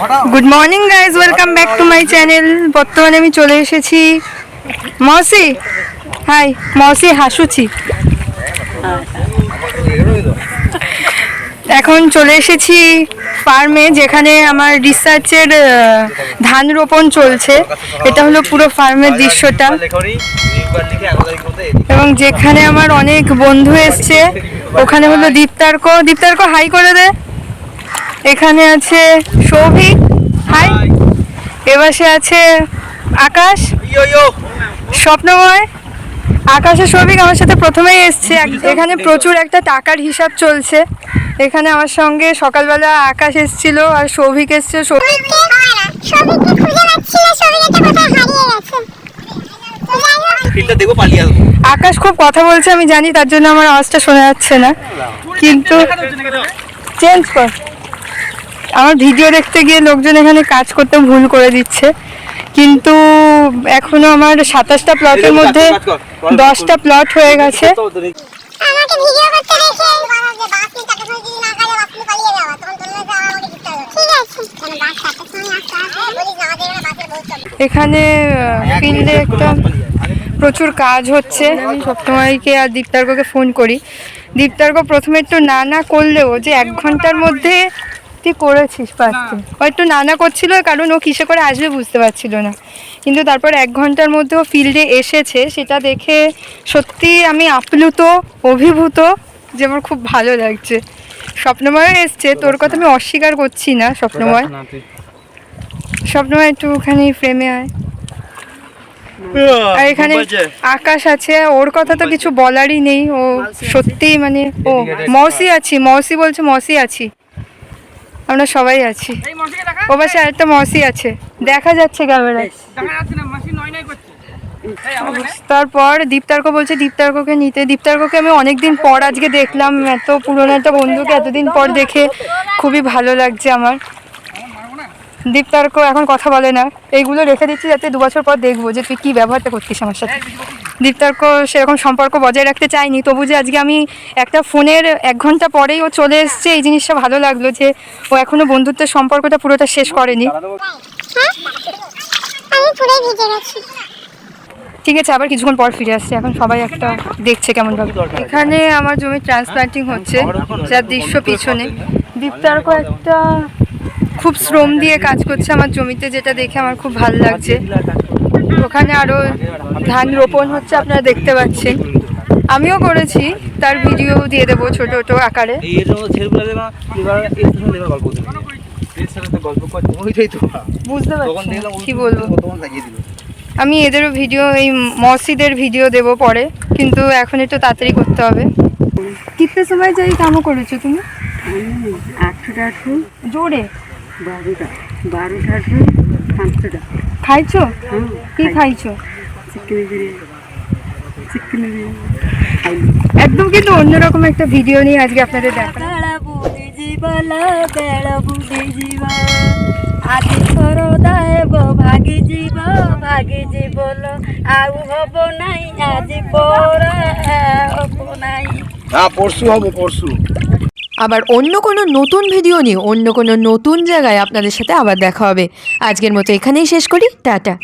Morning guys welcome back to my channel বর্তমানে আমি চলে এসেছি মৌসি। হাই মৌসি হাসুচি। এখন চলে এসেছি ফার্মে যেখানে আমার রিসার্চের ধান রোপণ চলছে। এটা হলো পুরো ফার্মের দৃশ্যটা। এবং যেখানে আমার অনেক বন্ধু এসছে, ওখানে হলো দীপ্তার্ক। দীপ্তার্ক হাই করে দে। এখানে আছে সৌভিক হাই। এবাসে আছে আকাশ। স্বপ্নময়। আকাশের সৌভিক আমার সাথে প্রথমেই এসছে। এখানে প্রচুর একটা টাকার হিসাব চলছে। এখানে আমার সঙ্গে সকালবেলা আকাশ এসছিল আর সৌভিক এসছে। আকাশ খুব কথা বলছে আমি জানি তার জন্য আমার আওয়াজটা শোনা যাচ্ছে না। কিন্তু চেঞ্জ কর। আমার ভিডিও দেখতে গিয়ে লোকজন এখানে কাজ করতে ভুল করে দিচ্ছে। কিন্তু এখনও আমার সাতাশটা প্লটের মধ্যে দশটা প্লট হয়ে গেছে। এখানে ফিল্ডে একটা প্রচুর কাজ হচ্ছে। আমি সপ্তময়কে আর দীপ্তার্গকে ফোন করি। দীপ্তার্গ প্রথমে একটু না না করলেও যে এক ঘণ্টার মধ্যে তুই করেছিস পারতে ও একটু না না করছিল কারণ ও কিসে করে আসবে বুঝতে পারছিল না। কিন্তু তারপর এক ঘণ্টার মধ্যে ও ফিল্ডে এসেছে সেটা দেখে সত্যি আমি আপ্লুত অভিভূত যে আমার খুব ভালো লাগছে। স্বপ্নময় এসছে তোর কথা আমি অস্বীকার করছি না স্বপ্নময়। স্বপ্নময় একটুখানি ফ্রেমে আয়। আর এখানে আকাশ আছে ওর কথা তো কিছু বলারই নেই ও সত্যিই মানে ও মৌসি আছি মৌসি বলছে মৌসি আছি। আমরা সবাই আছি। ও পাশে আরেকটা মৌসি আছে। দেখা যাচ্ছে ক্যামেরায়। তারপর দীপ্তার্ক বলছে দীপ্তার্ককে নিতে। দীপ্তার্ককে আমি অনেকদিন পর আজকে দেখলাম এত পুরনো একটা বন্ধুকে এতদিন পর দেখে খুবই ভালো লাগছে আমার। দীপ্তার্ক এখন কথা বলে না। এইগুলো রেখে দিচ্ছি যাতে দু বছর পর দেখব যে তুই কী ব্যবহারটা করছিস আমার সাথে। দীপ্তার্ক সেরকম সম্পর্ক বজায় রাখতে চাইনি। তবু যে আজকে আমি একটা ফোনের এক ঘণ্টা পরেই ও চলে এসছে, এই জিনিসটা ভালো লাগল যে ও এখনও বন্ধুত্বের সম্পর্কটা পুরোটা শেষ করেনি। ঠিক আছে, আবার কিছুক্ষণ পর ফিরে আসছে। এখন সবাই একটা দেখছে কেমন ভাবে এখানে আমার জমি ট্রান্সপ্লান্টিং হচ্ছে, যার দৃশ্য পিছনে। দীপ্তার্ক একটা খুব শ্রম দিয়ে কাজ করছে আমার জমিতে, যেটা দেখে আমার খুব ভালো লাগছে। ওখানে আরও ধান রোপণ হচ্ছে আপনারা দেখতে পাচ্ছেন। আমিও করেছি তার ভিডিও দিয়ে দেবো ছোট ছোট আকারে। বুঝতে পারছি কি বলব। আমি এদেরও ভিডিও এই মসজিদের ভিডিও দেব পরে কিন্তু এখন একটু তাড়াতাড়ি করতে হবে। কিতনে সময় যাই কামও করেছ তুমি? আটশোটা আটশো জোরে? বারোটা বারোটা আটশো পাঁচশোটা খাইছো? কি খাইছো? একদম কিন্তু অন্যরকম একটা ভিডিও নিয়ে আজকে আপনাদের দেখা দিজিবালা বেড়াবো দিজিবা হ্যাঁ, পরশু পরশু। আবার অন্য কোনো নতুন ভিডিও নিয়ে, অন্য কোনো নতুন জায়গায় আপনাদের সাথে আবার দেখা হবে। আজকের মতো এখানেই শেষ করি। টাটা।